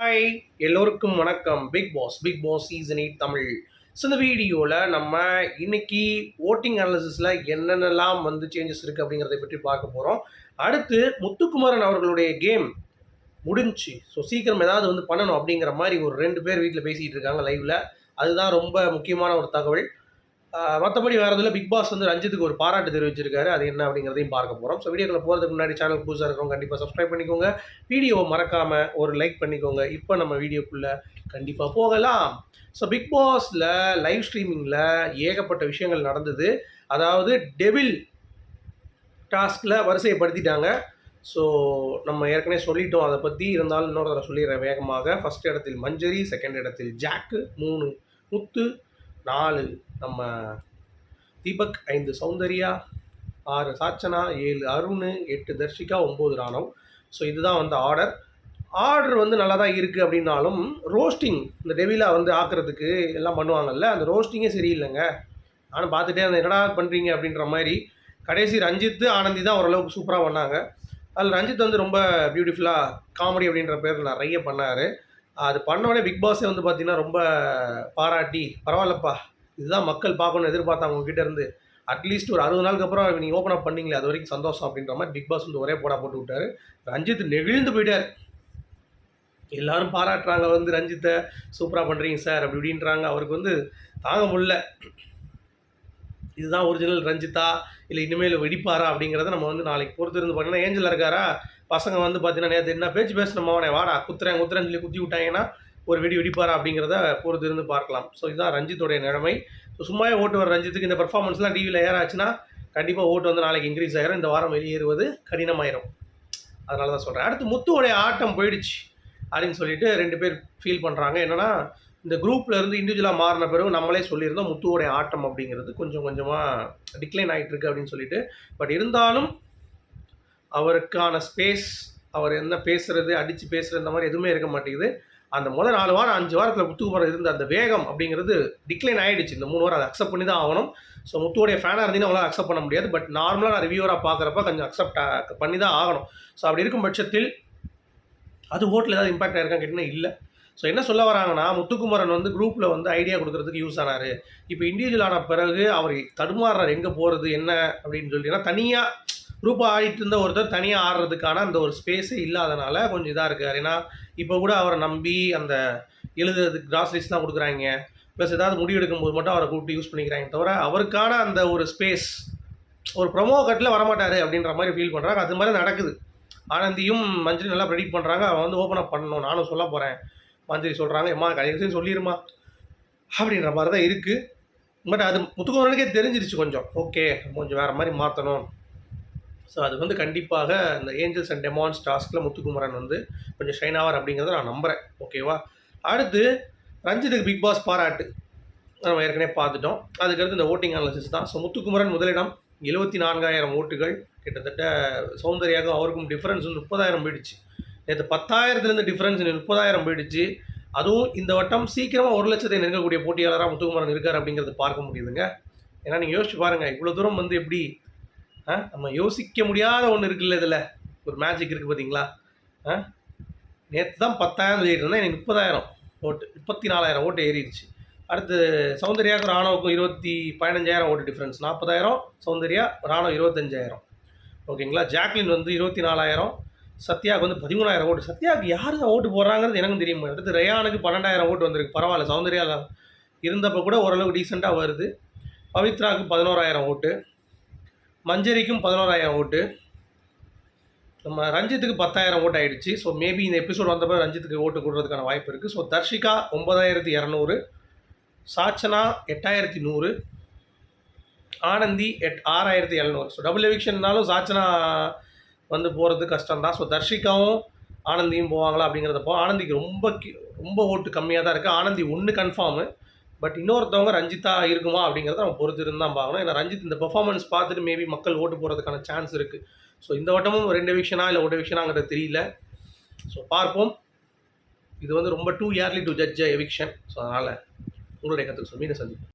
Hi எல்லோருக்கும் வணக்கம். Bigg Boss Bigg Boss season eight Tamil. So இந்த வீடியோவில் நம்ம இன்னைக்கு ஓட்டிங் அனாலிசிஸில் என்னென்னலாம் வந்து சேஞ்சஸ் இருக்குது அப்படிங்கிறத பற்றி பார்க்க போகிறோம் அடுத்து முத்துக்குமாரன் அவர்களுடைய கேம் முடிஞ்சு ஸோ சீக்கிரம் ஏதாவது வந்து பண்ணணும் அப்படிங்கிற மாதிரி ஒரு ரெண்டு பேர் வீட்டில் பேசிகிட்டு இருக்காங்க லைவில் அதுதான் ரொம்ப முக்கியமான ஒரு தகவல். மற்றபடி வேறு இதில் பிக் பாஸ் வந்து ரஞ்சித்துக்கு ஒரு பாராட்டு தெரிவிச்சிருக்காரு. அது என்ன அப்படிங்கிறதையும் பார்க்க போகிறோம் ஸோ வீடியோக்குள்ள போகிறதுக்கு முன்னாடி சேனல் புதுசாக இருக்கிறவங்க கண்டிப்பாக சப்ஸ்கிரைப் பண்ணிக்கோங்க. வீடியோவை மறக்காமல் ஒரு லைக் பண்ணிக்கோங்க. இப்போ நம்ம வீடியோக்குள்ளே கண்டிப்பாக போகலாம். ஸோ பிக் பாஸில் லைவ் ஸ்ட்ரீமிங்கில் ஏகப்பட்ட விஷயங்கள் நடந்தது. அதாவது டெவில் டாஸ்கில் வரிசைப்படுத்திட்டாங்க. ஸோ நம்ம ஏற்கனவே சொல்லிட்டோம். அதை பற்றி இருந்தாலும் இன்னொரு தடவை சொல்லிடுறேன் வேகமாக. ஃபஸ்ட் இடத்தில் மஞ்சரி செகண்ட் இடத்தில் ஜாக்கு மூணு முத்து நாலு நம்ம தீபக் ஐந்து சௌந்தர்யா ஆறு சாச்சனா ஏழு அருண் எட்டு தர்ஷிகா ஒம்பது ராணவ். ஸோ இதுதான் வந்து ஆர்டர் ஆர்டர் வந்து நல்லா தான் இருக்குது அப்படின்னாலும் ரோஸ்டிங் இந்த டெவிலா வந்து ஆக்குறதுக்கு எல்லாம் பண்ணுவாங்கல்ல அந்த ரோஸ்டிங்கே சரியில்லைங்க. நானும் பார்த்துட்டே அந்த என்னடா பண்ணுறீங்க அப்படின்ற மாதிரி. கடைசி ரஞ்சித்து ஆனந்தி தான் ஓரளவுக்கு சூப்பராக பண்ணாங்க. அதில் ரஞ்சித் வந்து ரொம்ப பியூட்டிஃபுல்லாக காமெடி அப்படின்ற பேர் நிறைய பண்ணார். அது பண்ண உடனே பிக் பாஸே வந்து பார்த்தீங்கன்னா ரொம்ப பாராட்டி பரவாயில்லப்பா இதுதான் மக்கள் பார்க்கணும்னு எதிர்பார்த்தாங்க உங்ககிட்ட இருந்து. அட்லீஸ்ட் ஒரு அறுபது நாளுக்கு அப்புறம் நீங்கள் ஓப்பன் அப் பண்ணீங்களே அது வரைக்கும் சந்தோஷம் அப்படின்ற மாதிரி பிக் பாஸ் வந்து ஒரே போடா போட்டு விட்டாரு. ரஞ்சித் நெகிழ்ந்து போயிட்டார். எல்லாரும் பாராட்டுறாங்க வந்து ரஞ்சித்தை சூப்பராக பண்ணுறீங்க சார் அப்படி இப்படின்றாங்க. அவருக்கு வந்து தாங்க முடியல. இதுதான் ஒரிஜினல் ரஞ்சிதா இல்லை இனிமேல் வெடிப்பாரா அப்படிங்கிறத நம்ம வந்து நாளைக்கு பொறுத்து இருந்து பார்த்தீங்கன்னா ஏஞ்சல் இருக்காரா? பசங்க வந்து பார்த்தீங்கன்னா நேற்று என்ன பேச்சு பேசணும் அவனை வாடா குத்துறேன் குத்துறேன்னு சொல்லி குத்தி விட்டாங்கன்னா ஒரு வெடி வெடிப்பாரா? அப்படிங்கிறத பொறுத்து இருந்து பார்க்கலாம். ஸோ இதுதான் ரஞ்சித்துடைய நிலைமை. ஸோ சும்மாவே ஓட்டு வர ரஞ்சித்துக்கு இந்த பர்ஃபார்மன்ஸ்லாம் டிவியில் ஏற ஆச்சுன்னா கண்டிப்பாக ஓட்டு வந்து நாளைக்கு இன்க்ரீஸ் ஆகிரும் இந்த வாரம் வெளியேறுவது கடினமாயிரும். அதனால தான் சொல்கிறேன் அடுத்து முத்துவோடைய ஆட்டம் போயிடுச்சு அப்படின்னு சொல்லிட்டு ரெண்டு பேர் ஃபீல் பண்ணுறாங்க என்னன்னா இந்த குரூப்லேருந்து இண்டிவிஜுவலாக மாறின பிறகு நம்மளே சொல்லியிருந்தோம் முத்துவோடைய ஆட்டம் அப்படிங்கிறது கொஞ்சம் கொஞ்சமாக டிக்ளைன் ஆகிட்டு இருக்கு அப்படின்னு சொல்லிட்டு. பட் இருந்தாலும் அவருக்கான ஸ்பேஸ் அவர் என்ன பேசுறது அடித்து பேசுறது இந்த மாதிரி எதுவுமே இருக்க மாட்டேங்குது. அந்த முதல் நாலு வாரம் அஞ்சு வாரத்தில் முத்துக்குமார் இருந்த அந்த வேகம் அப்படிங்கிறது டிக்ளைன் ஆகிடுச்சு இந்த மூணு வாரம் அதை அக்செப்ட் பண்ணி தான் ஆகணும். ஸோ முத்துவோடைய ஃபேனாக இருந்தீங்கன்னா அவங்களால அக்செப்ட் பண்ண முடியாது. பட் நார்மலாக நான் ரிவ்யூவராக பார்க்குறப்ப கொஞ்சம் அக்செப்ட் பண்ணி தான் ஆகணும். ஸோ அப்படி இருக்கும் பட்சத்தில் அது ஓட்டில் ஏதாவது இம்பாக்ட் ஆயிருக்கான்னு கேட்டிங்கன்னா இல்லை. ஸோ என்ன சொல்ல வராங்கன்னா முத்துக்குமரன் வந்து குரூப்பில் வந்து ஐடியா கொடுக்கறதுக்கு யூஸ் ஆனார். இப்போ இண்டிவிஜுவல் ஆன பிறகு அவர் தடுமாறுறார் எங்கே போகிறது என்ன அப்படின்னு சொல்லிட்டுனா தனியாக குரூப்பாக ஆடிட்டு இருந்த ஒருத்தர் தனியாக ஆடுறதுக்கான அந்த ஒரு ஸ்பேஸே இல்லாதனால கொஞ்சம் இதாக இருக்கார். ஏன்னா இப்போ கூட அவரை நம்பி அந்த எழுதுறதுக்கு கிராசரிஸ் தான் கொடுக்குறாங்க. ப்ளஸ் ஏதாவது முடிவு எடுக்கும்போது மட்டும் அவரை கூப்பிட்டு யூஸ் பண்ணிக்கிறாங்க தவிர அவருக்கான அந்த ஒரு ஸ்பேஸ் ஒரு ப்ரொமோ கட்டில் வரமாட்டார் அப்படின்ற மாதிரி ஃபீல் பண்ணுறாங்க அது மாதிரி நடக்குது. ஆனந்தியும் மஞ்சள் நல்லா ப்ரெடிக்ட் பண்ணுறாங்க அவன் வந்து ஓப்பன் அப் பண்ணணும். நானும் சொல்ல போகிறேன் மந்திரி சொல்கிறாங்க எம்மா கடைசி சொல்லிடுமா அப்படின்ற மாதிரி தான் இருக்குது பட் அது முத்துக்குமரனுக்கே தெரிஞ்சிருச்சு கொஞ்சம். ஓகே கொஞ்சம் வேறு மாதிரி மாற்றணும் ஸோ அது வந்து கண்டிப்பாக இந்த ஏஞ்சல்ஸ் அண்ட் டெமான்ஸ் டாஸ்கில் முத்துக்குமரன் வந்து கொஞ்சம் ஷைன் ஆவார் அப்படிங்கிறத நான் நம்புகிறேன் ஓகேவா அடுத்து ரஞ்சித்துக்கு பிக் பாஸ் பாராட்டு. நம்ம ஏற்கனவே பார்த்துட்டோம். அதுக்கடுத்து இந்த ஓட்டிங் அனாலிசிஸ் தான். ஸோ முத்துக்குமரன் முதலிடம் எழுபத்தி நான்காயிரம் ஓட்டுகள். கிட்டத்தட்ட சௌந்தர்யாவுக்கும் அவருக்கும் டிஃப்ரென்ஸ் வந்து முப்பதாயிரம் போயிடுச்சு. நேற்று பத்தாயிரத்துலேருந்து டிஃப்ரென்ஸ் முப்பதாயிரம் போயிடுச்சு. அதுவும் இந்த வட்டம் சீக்கிரமாக ஒரு லட்சத்தை நெருங்கக்கூடிய போட்டியாளராக முத்துக்குமரன் இருக்கார் அப்படிங்கிறத பார்க்க முடியுதுங்க. ஏன்னா நீங்கள் யோசிச்சு பாருங்கள் இவ்வளோ தூரம் வந்து எப்படி ஆ நம்ம யோசிக்க முடியாத ஒன்று இருக்குல்ல இதில். ஒரு மேஜிக் இருக்குது பார்த்தீங்களா ஆ நேற்று தான் பத்தாயிரம் சொல்லிட்டு எனக்கு முப்பதாயிரம் ஓட்டு முப்பத்தி நாலாயிரம் ஓட்டு ஏறிடுச்சு. அடுத்து சௌந்தர்யாவுக்கும் ராணுவுக்கும் இருபத்தி பதினஞ்சாயிரம் ஓட்டு டிஃப்ரென்ஸ் நாற்பதாயிரம் சௌந்தர்யா ராணுவ இருபத்தஞ்சாயிரம். ஓகேங்களா? ஜாக்லின் வந்து இருபத்தி நாலாயிரம் சத்யாவுக்கு வந்து பதிமூணாயிரம் ஓட்டு. சத்யாவுக்கு யாருக்கு ஓட்டு போடுறாங்கிறது எனக்கும் தெரியும். அடுத்து ரயானுக்கு பன்னெண்டாயிரம் ஓட்டு வந்திருக்கு. பரவாயில்ல சௌந்தர்யா இருந்தப்போ கூட ஓரளவுக்கு டீசெண்டாக வருது. பவித்ராவுக்கு பதினோராயிரம் ஓட்டு. மஞ்சரிக்கும் பதினோராயிரம் ஓட்டு. நம்ம ரஞ்சித்துக்கு பத்தாயிரம் ஓட்டு ஆகிடுச்சு ஸோ மேபி இந்த எபிசோட் வந்தப்போ ரஞ்சித்துக்கு ஓட்டு கொடுறதுக்கான வாய்ப்பு இருக்குது ஸோ தர்ஷிகா ஒன்பதாயிரத்தி இரநூறு. சாச்சனா எட்டாயிரத்தி நூறு. ஆனந்தி எட் ஆறாயிரத்தி எழுநூறு. ஸோ டபுள் எவிக்ஷன்னாலும் சாச்சனா வந்து போகிறது கஷ்டம் தான் ஸோ தர்ஷிகாவும் ஆனந்தியும் போவாங்களா அப்படிங்கிறதப்போ ஆனந்திக்கு ரொம்ப ரொம்ப ஓட்டு கம்மியாக தான் இருக்குது ஆனந்தி ஒன்று கன்ஃபார்மு பட் இன்னொருத்தவங்க ரஞ்சித்தா இருக்குமா அப்படிங்கிறத நம்ம பொறுத்து இருந்து தான் பார்க்கணும். ஏன்னா ரஞ்சித் இந்த பெர்ஃபார்மன்ஸ் பார்த்துட்டு மேபி மக்கள் ஓட்டு போகிறதுக்கான சான்ஸ் இருக்குது ஸோ இந்த வட்டமும் ரெண்டு விஷயனா இல்லை ஒரு விஷயனாங்கிறது தெரியல. ஸோ பார்ப்போம். இது வந்து ரொம்ப too early to judge eviction so அதனால் உங்களுடைய கற்றுக்கு சொல்லி மீண்டும் சந்திப்போம்.